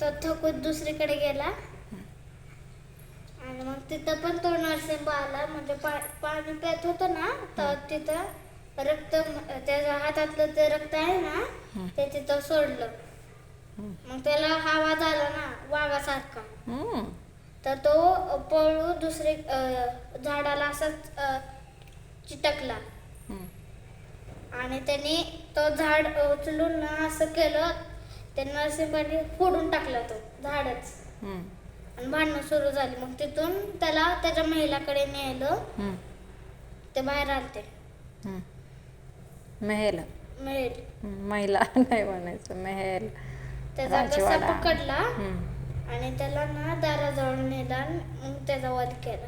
तो थकून दुसरीकडे गेला. आणि मग तिथं पण तो नरसिंह आला. म्हणजे पा- पाणी पित होतो ना तर तिथं रक्त त्याच्या हातातलं ते रक्त आहे ना ते तिथं सोडलं. मग त्याला आवाज आला ना वाघासारखा. तर तो पळू दुसरे झाडाला असाच चिटकला. आणि त्यांनी तो झाड उचलून ना असं केलं त्या नरसिंहाने फोडून टाकला तो झाडच. आणि भांडणं सुरू झाली मग तिथून त्याला त्याच्या महिलाकडे नेलं. ते बाहेर आलते. मेहेल हम्म. महिला नाही म्हणायचं मेहेल त्याचा कसा. पकडला. आणि त्याला ना दाराजवळ नेला मग त्याचा वध केला.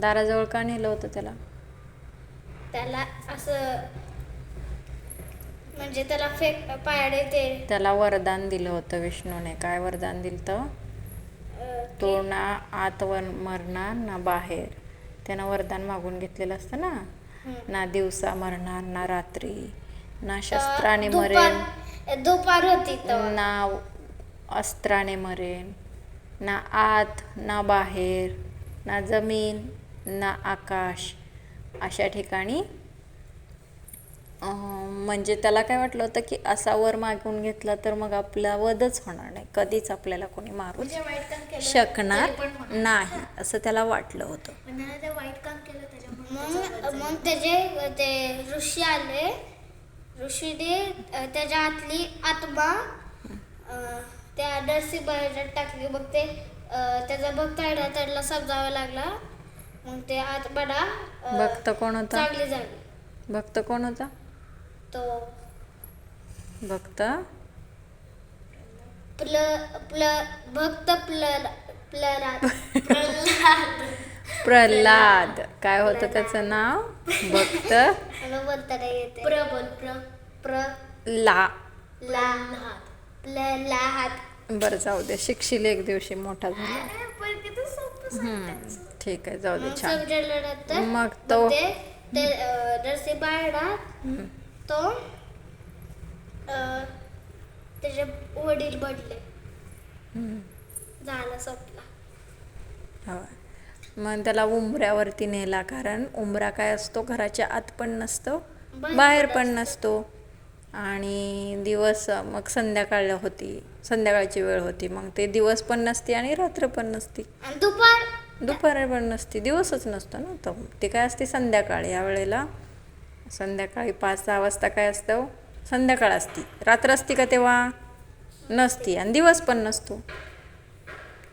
दाराजवळ का नेलं होतं त्याला त्याला असं म्हणजे त्याला फेक पायाडे ते. त्याला वरदान दिलं होतं विष्णूने. काय वरदान दिलं तर तो ना आत वर मरणार ना बाहेर. त्यानं वरदान मागून घेतलेलं असतं ना. ना दिवसा मरणार ना रात्री ना शस्त्राने मरेन. दुपार होती ना अस्त्राने मरेन. ना आत ना बाहेर ना जमीन ना आकाश. अशा ठिकाणी म्हणजे त्याला काय वाटलं होतं की असा वर मागून घेतला तर मग आपला वधच होणार नाही. कधीच आपल्याला कोणी मारू जे वाईट काम केलं शकणार. नाही असं त्याला वाटलं होतं. पण त्याने ते वाईट काम केलं त्याच्यामुळे मग मग त्याचे ते ऋषी आले ऋषीने त्याच्या आतली आत्मा त्या नरसिंहाच्या टाकली. मग ते त्याचा भक्त तडला समजावा लागला. मग ते आत्माला भक्त कोण होता? चांगली झाली. भक्त कोण होता? तो भक्त प्ल प्ल भक्त प्ल प्लराद प्रल्हाद. प्रल्हाद काय होतं त्याचं नाव? भक्त. मला बोलता नाही येते प्रबल प्र प्र. ला. लाहात प्ललाहात बरं जाऊ दे. शिकशील एक दिवशी मोठा झाला. पण किती सोपं हम्म, ठीक आहे जाऊ दे मग छान. समजलं नंतर मग मग तो ते ते अं, नरसिंह ना हम्म, तो त्याचे वडील हम्म. झाला संपला. मग त्याला उंबऱ्यावरती नेला कारण उंबरा काय असतो घराच्या आत पण नसतो बाहेर पण नसतो. आणि दिवस मग संध्याकाळ होती संध्याकाळची वेळ होती. मग ते दिवस पण नसते आणि रात्र पण नसती. दुपार दुपार पण नसते दिवसच नसतो ना तो. ते काय असते संध्याकाळ. या वेळेला संध्याकाळी पाच सहा वाजता काय असतं संध्याकाळ असती. रात्र असती का तेव्हा? नसती. आणि दिवस पण नसतो.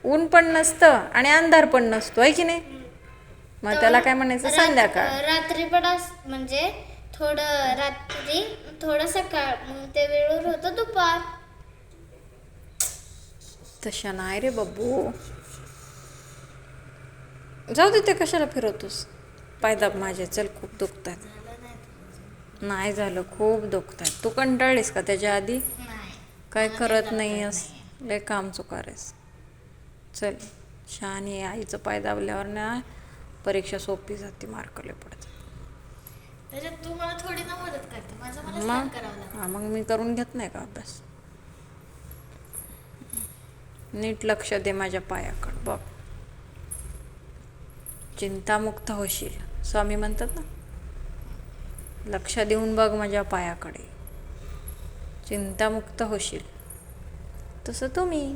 ऊन पण नसतं आणि अंधार पण नसतो. आहे की नाही? मग त्याला काय म्हणायचं? संध्याकाळ. रात्री पण अस- म्हणजे थोडं रात्री थोडं सकाळ. मग ते वेळेवर होतं दुपार. तशा नाही रे बब्बू जाऊ दे ते कशाला फिरवतोस? पायदाब माझे चल खूप दुखतात नाही झालं खूप दुखतात तू कंटाळलीस का त्याच्या आधी? काय करत नाही अस लय काम चुकारेस चल छान आहे आईचं पाय दाबल्यावर ना परीक्षा सोपी जाते मार्क लय पडतात. त्याच्यात तू मला थोडी ना मदत करते. माझं मला मग? करावं लागतं. हा मग मी करून घेत नाही का अभ्यास? नीट लक्ष दे माझ्या पायाकडं बघ. चिंतामुक्त होशील. स्वामी म्हणतात ना लक्ष देऊन बघ माझ्या पायाकडे. चिंतामुक्त होशील. तसं तुम्ही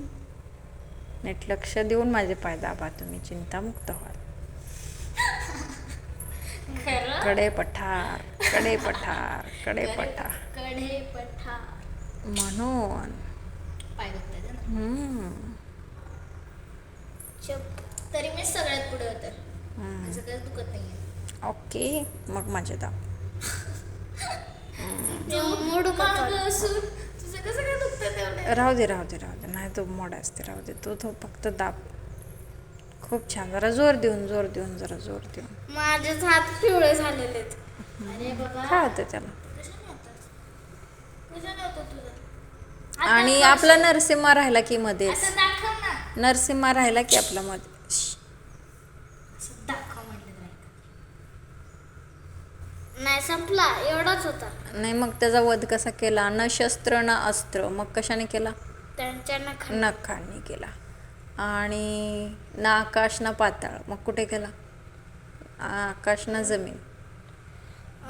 नीट लक्ष देऊन माझे पाय दाबा तुम्ही चिंतामुक्त व्हाल. कडे पठारकडे पठारकडे पठार. कडे पठा म्हणून. तरी मी सगळ्यात पुढे होते. माझं काही दुखत नाहीये. ओके. मग माझे दाब. मूड राहू दे राहू दे राहू दे. नाही तो मोड असते राहू दे. तू तो फक्त दाब. खूप छान. जरा जोर देऊन जोर देऊन जरा जोर देऊन. माझे हात पिवळे झालेले काय होतं त्याला? आणि आपला नरसिम्हा राहिला की मध्येच. नरसिम्हा राहिला की आपला मध्ये श्श. असं दाखव म्हणलं नाही नाही संपला. एवढाच होता. नाही मग त्याचा वध कसा केला? न शस्त्र न अस्त्र. मग कशाने केला? त्यांच्या नखा नखांनी केला. आणि ना आकाश ना पाताळ. मग कुठे केला? आकाश ना जमीन.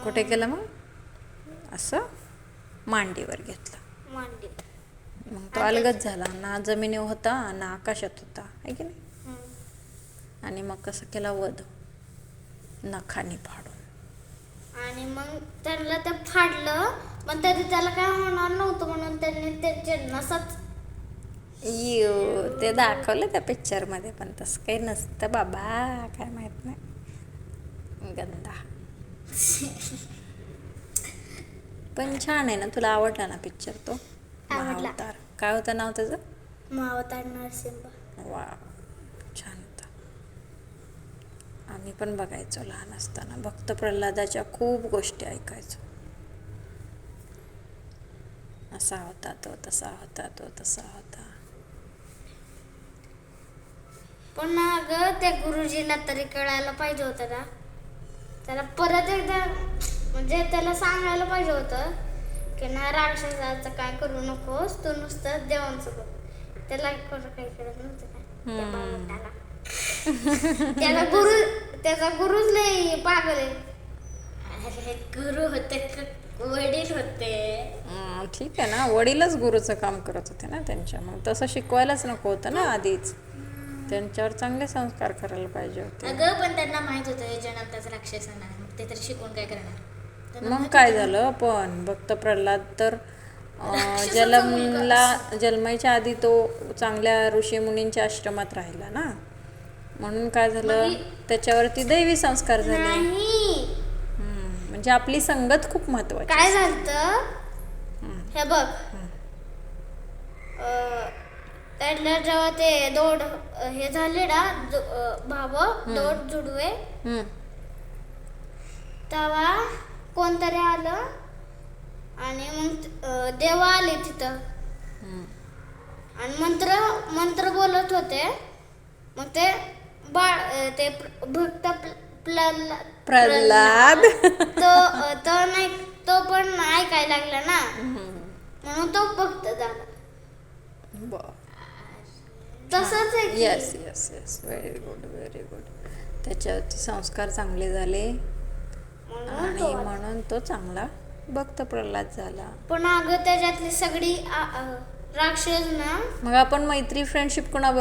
कुठे केलं मग? असं मांडीवर घेतलं. मांडी. मग तो अलगद झाला. ना जमिनीवर होता ना आकाशात होता. आहे की नाही. आणि मग कसं केला वध? नखांनी फाडून. आणि मग त्यांना ते फाडलं पण तरी त्याला काय होणार नव्हतं म्हणून त्यांनी त्याचे नसच यो ते दाखवलं त्या पिक्चरमध्ये पण तसं काही नसतं बाबा काय माहीत नाही. गंदा. पण छान आहे ना तुला आवडला ना पिक्चर तो? आवडला. काय होतं नाव त्याचं? मावतार नरसिंह. वा छान. आम्ही पण बघायचो लहान असताना. भक्त प्रल्हादाच्या खूप गोष्टी ऐकायचो. असा होता तो तसा होता तो तसा होता. पण अगं त्या गुरुजीला तरी कळायला पाहिजे होतं ना. त्याला परत एकदा म्हणजे त्याला सांगायला पाहिजे होतं की ना राक्षसाचं काय करू नकोस तू नुसतं देवांचं बघ. त्याला कोण काही कळत नव्हतं. त्याला गुरु त्याचा गुरुच लय पागल आहे. गुरु होते वडील होते. हं, ठीक आहे ना. वडीलच गुरुचं काम करत होते ना त्यांच्या. मग तसं शिकवायलाच नको होतं ना आधीच. त्यांच्यावर चांगले संस्कार करायला पाहिजे होते. अगं पण त्यांना माहीत होतं हे जन्मताच राक्षस आहे मग ते तरी शिकून काय करणार? त्यांना मग माहीत काय होतं. झालं? पण भक्त प्रल्हाद तर अं, जन्मला जन्मायच्या आधी तो चांगल्या ऋषी मुनींच्या आश्रमात राहिला ना. म्हणून काय झालं? त्याच्यावरती दैवी संस्कार झाले. नाही. हं, म्हणजे आपली संगत खूप महत्वाची काय झालं हे बघ. अं, त्यांना जेव्हा ते दोड हे झाले ना अं, भाव दोड जुडवे हं, तेव्हा कोणतरी आलं आणि मग अं, देव आले तिथं. हं. आणि मंत्र मंत्र बोलत होते. मग ते बाळ ते भक्त प्रल्हाद. तो तो नाही तो पण ऐकायला लागला ना. म्हणून तो भक्त झाला. तसंच. Yes yes yes very good very good त्याच्यावरती संस्कार चांगले झाले. म्हणून आणि. म्हणून तो चांगला भक्त प्रल्हाद झाला. पण अगं त्याच्यातली सगळी राक्षस ना. मग आपण मैत्री फ्रेंडशिप कोणाबरोबर